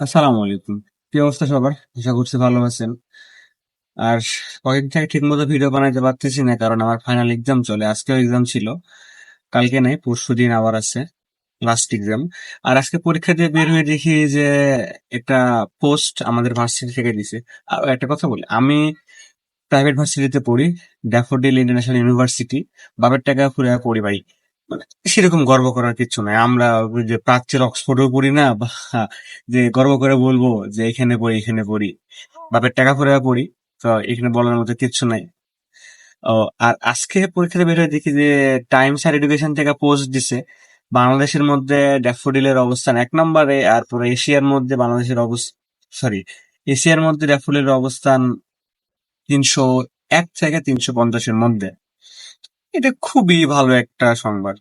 আসসালামু আলাইকুম। কি অবস্থা সবার? আশা করছি ভালো আছেন। আর কয়েকদিন থেকে ঠিক মতো ভিডিও বানাইতে পারতেছি না, কারণ আমার ফাইনাল এক্সাম চলে, আজকেও এক্সাম ছিল। কালকে নাই, পরশু দিন আবার আছে লাস্ট এক্সাম আর আজকে পরীক্ষা দিয়ে বের হয়ে দেখি যে একটা পোস্ট আমাদের ভার্সিটি থেকে দিছে। আর একটা কথা বলি, আমি প্রাইভেট ভার্সিটিতে পড়ি ড্যাফোডিল ইন্টারন্যাশনাল ইউনিভার্সিটি বাবার টাকা ফুরে পড়ি ভাই। মানে সেরকম গর্ব করার কিছু নাই। আমরা যে প্রাচ্যের অক্সফোর্ডও পড়ি না, বা যে গর্ব করে বলব যে এখানে পড়ি এখানে পড়ি। বাপের টাকা ফুরে পড়ি, তো এখানে বলার মতো কিচ্ছু নাই। ও, আর আজকে পরীক্ষাতে বের হয়ে দেখি যে টাইমস আর এডুকেশন থেকে পোস্ট দিছে, বাংলাদেশের মধ্যে ড্যাফোডিলের অবস্থান এক নম্বরে, আর পুরো এশিয়ার মধ্যে বাংলাদেশের অবস্থা সরি এশিয়ার মধ্যে ড্যাফোডিলের অবস্থান তিনশো এক থেকে তিনশো পঞ্চাশের মধ্যে। এটা খুবই ভালো একটা সংবাদ।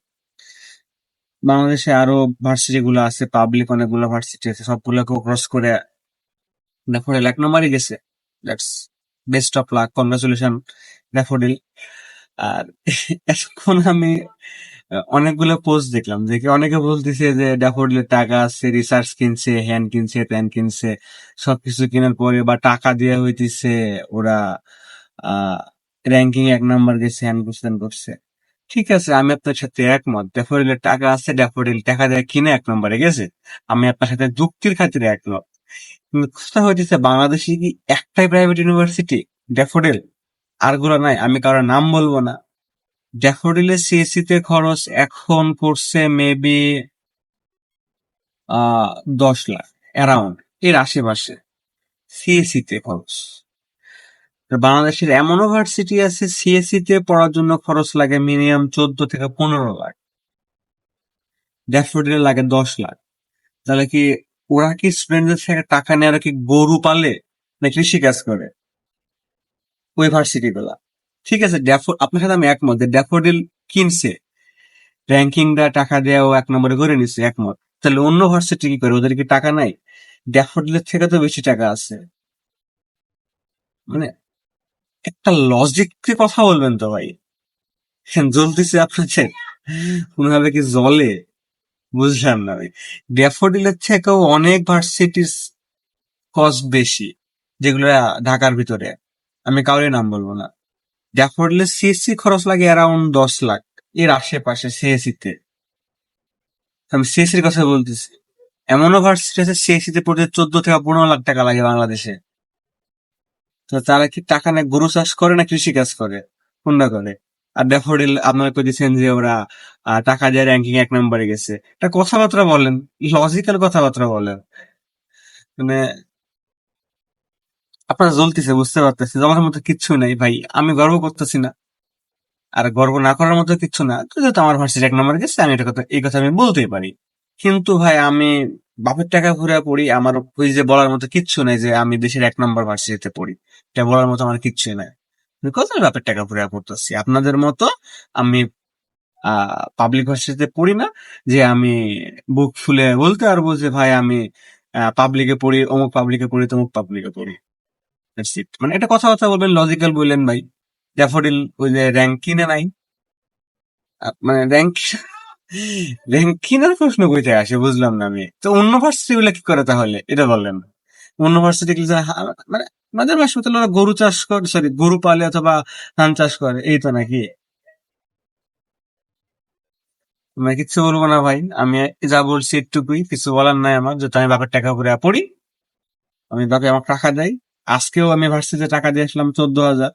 বাংলাদেশে আরও ভার্সিটি গুলো আছে পাবলিক অনেকগুলো ভার্সিটি আছে, সবগুলোকে ক্রস করে ড্যাফোডিল এক নম্বরই গেছে। That's best of luck congratulation Daffodil আর এখন আমি অনেকগুলো পোস্ট দেখলাম। দেখে অনেকে বলতেছে যে ড্যাফোডিলের টাকা আছে রিসার্চ কিনছে হ্যান কিনছে প্যান কিনছে, সবকিছু কেনার পরে বা টাকা দেওয়া হইতেছে, ওরা, আহ র্যাঙ্কিং এক নাম্বার গেছে হ্যান করছে। করছে ঠিক আছে, আমি আপনার সাথে একমত। ড্যাফোডিলের টাকা আছে ড্যাফোডিল টাকা দিয়ে কিনে এক নম্বরে গেছে। আমি আপনার সাথে যুক্তির খাতিরে একমত। কথা হইতেছে, বাংলাদেশে কি একটাই প্রাইভেট ইউনিভার্সিটি ড্যাফোডিল আরগুলো নাই, আমি কারোর নাম বলব না। ড্যাফোডিলের সিএসসি তে খরচ এখন পড়ছে মেবি দশ লাখ অ্যারাউন্ড এর আশেপাশে। সিএসসি তে খরচ। বাংলাদেশের এমনও ভার্সিটি আছে সিএসসি তে পড়ার জন্য খরচ লাগে মিনিমাম চোদ্দ থেকে পনেরো লাখ। ড্যাফোডিলে লাগে দশ লাখ। তাহলে কি ওরা কি স্টুডেন্টদের থেকে টাকা নেয় ওরা কি গরু পালে না কৃষি কাজ করে? ওই ভার্সিটি গুলা। ঠিক আছে, ড্যাফো আপনার সাথে আমি একমত ড্যাফোডিল কিনছে। র্যাঙ্কিংটা টাকা দেওয়া এক নম্বরে করে নিচ্ছে একমত। তাহলে অন্য ভার্সিটি কি করে? ওদের কি টাকা নাই? ড্যাফোডিলের থেকে তো বেশি টাকা আছে। মানে একটা লজিক কথা বলবেন তো ভাই। জ্বলতেছে আপনাদের। কোনোভাবে কি জলে বুঝলাম না ভাই। ড্যাফোডিলের থেকেও অনেক ভার্সিটির কস্ট বেশি, যেগুলো ঢাকার ভিতরে। আমি কাউরে নাম বলব না। ড্যাফোডিলের সিএসসি খরচ লাগে অ্যারাউন্ড দশ লাখ এর আশেপাশে সিএসসি তে। আমি সিএসসির কথা বলতেছি। এমনও ভার্সিটি আছে সিএসসি তে পড়তে চোদ্দ থেকে পনেরো লাখ টাকা লাগে বাংলাদেশে। তো তারা কি টাকা নেয় গরু চাষ করে না কৃষি কাজ করে? কোনটা করে। আর ড্যাফোডিল আপনারা কই দিচ্ছেন যে ওরা টাকা দিয়ে র্যাঙ্কিং এক নম্বরে গেছে। এটা কথাবার্তা বলেন লজিক্যাল কথাবার্তা বলেন। মানে আপনার জ্বলতেছে, বুঝতে পারতেছি। আমার মতো কিচ্ছু নাই ভাই, আমি গর্ব করতেছি না। আর গর্ব না করার মতো কিচ্ছু না। যেহেতু আমার ভার্সিটি এক নম্বর গেছে, আমি এটা কথা, এই কথা আমি বলতেই পারি। কিন্তু ভাই, আমি বাপের টাকা ঘুরে পড়ি, আমার যে বলার মতো কিচ্ছু নাই যে আমি দেশের এক নম্বর ভার্সিটিতে পড়ি। এটা বলার মতো আমার কিচ্ছুই নাই। আমি কোথায় বাপের টাকা ঘুরে পড়তেছি আপনাদের মতো আমি পাবলিক ভার্সিটিতে পড়ি না যে আমি বুক ফুলে বলতে পারব যে ভাই আমি পাবলিকে পড়ি, অমুক পাবলিকে পড়ি, তমুক পাবলিকে পড়ি। মানে এটা কথাবার্তা বলবেন লজিক্যাল বললেন ভাই। ড্যাফোডিল ওই যে র্যাঙ্ক কিনে নাই। মানে র্যাঙ্ক র্যাঙ্ক কিনার প্রশ্ন কইতে আসে বুঝলাম না আমি। তো অন্য ভার্সিটি গুলা কি করে তাহলে? এটা বললেন। অন্য ভার্সিটি মানে আমাদের হাসপাতালে ওরা গরু চাষ করে সরি গরু পালে অথবা ধান চাষ করে, এই তো নাকি? আমি কিচ্ছু বলব না ভাই, আমি যা বলছি একটুকুই কিছু বলার নাই আমার, যেহেতু আমি বাপের টাকা করে পড়ি, আমি বাপে আমার টাকা দেয়। আজকেও আমি ভার্সিটিতে টাকা দিয়ে আসলাম চোদ্দ হাজার।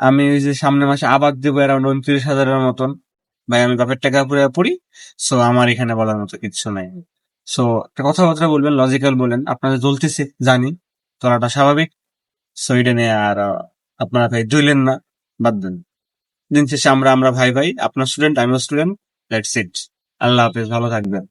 আমি ওই যে সামনে মাসে আবার দেবো অ্যারাউন্ড উনত্রিশ হাজারের মতন। ভাই, আমি বাপের টাকা পুরো পড়ি সো আমার এখানে বলার মতো কিচ্ছু নাই। সো একটা কথাবার্তা বলবেন লজিক্যাল বলেন, আপনাদের জ্বলতেছে জানি। তোলাটা স্বাভাবিক। সো এটা নিয়ে আর আপনারা ভাই জইলেন না, বাদ দেন। দিন শেষে আমরা আমরা ভাই ভাই, আপনার স্টুডেন্ট আমিও স্টুডেন্ট দ্যাটস ইট আল্লাহ হাফেজ, ভালো থাকবেন।